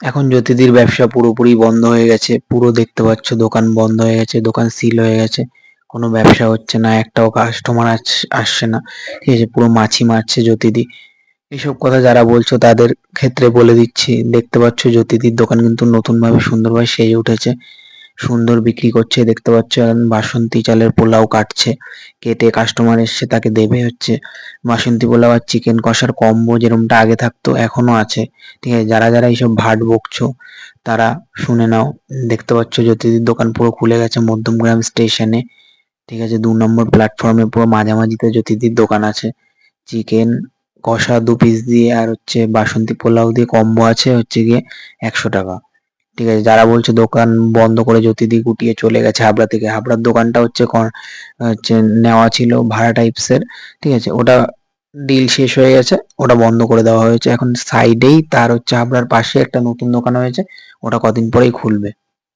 এখন জ্যোতিদির ব্যবসা পুরোপুরি বন্ধ হয়ে গেছে। পুরো দেখতে পাচ্ছ, দোকান বন্ধ হয়ে গেছে, দোকান সিল হয়ে গেছে। কোনো ব্যবসা হচ্ছে না, একটাও কাস্টমার আসছে না। ঠিক আছে, পুরো মাছি মারছে জ্যোতিদি। এইসব কথা যারা বলছো তাদের ক্ষেত্রে বলে দিচ্ছি। দেখতে পাচ্ছ জ্যোতিদির দোকান কিন্তু নতুনভাবে সুন্দরভাবে সেজে উঠেছে। সুন্দর বিক্রি করছে, দেখতে পাচ্ছ এখন বাসন্তী চালের পোলাও কাটছে। কেটে কাস্টমার এসছে, তাকে দেবে হচ্ছে। বাসন্তী পোলাও আর চিকেন কষার কম্বো যেরকমটা আগে থাকতো এখনও আছে। ঠিক আছে, যারা যারা এইসব ভাট বকছো, তারা শুনে নাও। দেখতে পাচ্ছ, জ্যোতিদির দোকান পুরো খুলে গেছে মধ্যমগ্রাম স্টেশনে। ঠিক আছে, দু নম্বর প্ল্যাটফর্মে পুরো মাঝামাঝিতে জ্যোতিদির দোকান আছে। চিকেন কষা দু পিস দিয়ে আর হচ্ছে বাসন্তী পোলাও দিয়ে কম্বো আছে হচ্ছে গিয়ে একশো টাকা। ঠিক আছে, যারা বলছে দোকান বন্ধ করে জ্যোতিদি গুটিয়ে চলে গেছে হাবড়া থেকে, হাবড়ার দোকানটা হচ্ছে হচ্ছে নেওয়া ছিল ভাড়া টাইপসের ঠিক আছে, ওটা ডিল শেষ হয়ে গেছে, ওটা বন্ধ করে দেওয়া হয়েছে। এখন সাইডেই তার হচ্ছে হাবড়ার পাশে একটা নতুন দোকান হয়েছে, ওটা কদিন পরেই খুলবে।